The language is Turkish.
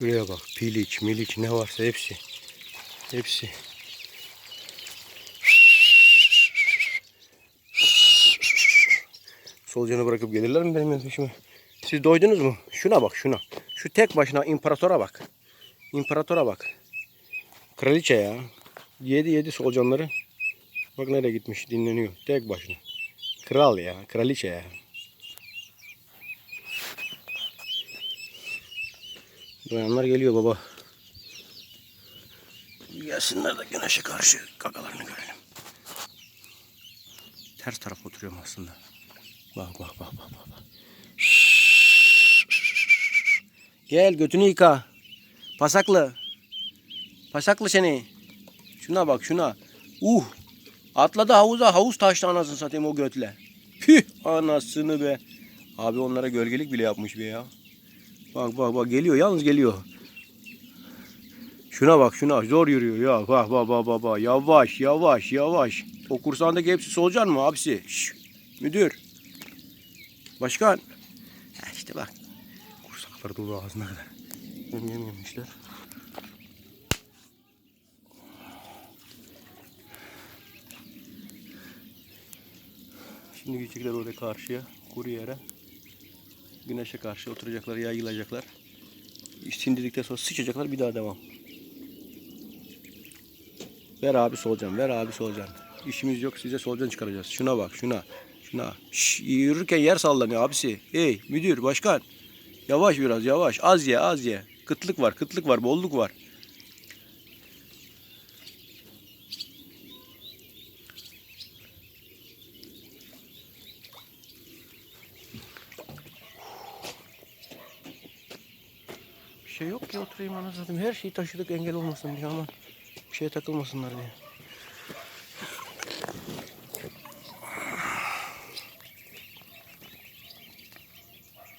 Buraya bak. Piliç, miliç ne varsa hepsi. Hepsi. Solucanı bırakıp gelirler mi benim peşime? Siz doydunuz mu? Şuna bak şuna. Şu tek başına imparatora bak. İmparatora bak. Kraliçe ya. Yedi yedi solucanları. Bak nereye gitmiş dinleniyor. Tek başına. Kral ya. Kraliçe ya. Doyanlar geliyor baba. Gelsinler de güneşe karşı kakalarını görelim. Ters taraf oturuyorum aslında. Bak bak bak bak. bak. Gel götünü yıka. Pasaklı. Pasaklı seni. Şuna bak şuna. Uh. Atladı havuza havuz taştı anasını satayım o götle. Püh anasını be. Abi onlara gölgelik bile yapmış be ya. Bak bak bak geliyor yalnız geliyor. Şuna bak şuna zor yürüyor ya. Bak bak bak bak bak. Yavaş yavaş yavaş. O kursağındaki hepsi solucan mı abisi? Şş, müdür. Başkan. Ha işte bak. Kursaklar dolu ağzına kadar. Yem yem yemişler. Şimdi gidecekler oraya karşıya. Kuru yere. Güneşe karşı oturacaklar, yayılacaklar. Sindirdikten sonra sıçacaklar bir daha devam. Ver abi solucan, ver abi solucan. İşimiz yok size solucan çıkaracağız. Şuna bak, şuna. Şuna. Şş, yürürken yer sallanıyor abisi. Hey müdür, başkan. Yavaş biraz, yavaş. Az ye, az ye. Kıtlık var, kıtlık var, bolluk var. Şey yok ki oturayım anasını satayım. Her şeyi taşıdık engel olmasın diye aman. Bir şeye takılmasınlar diye.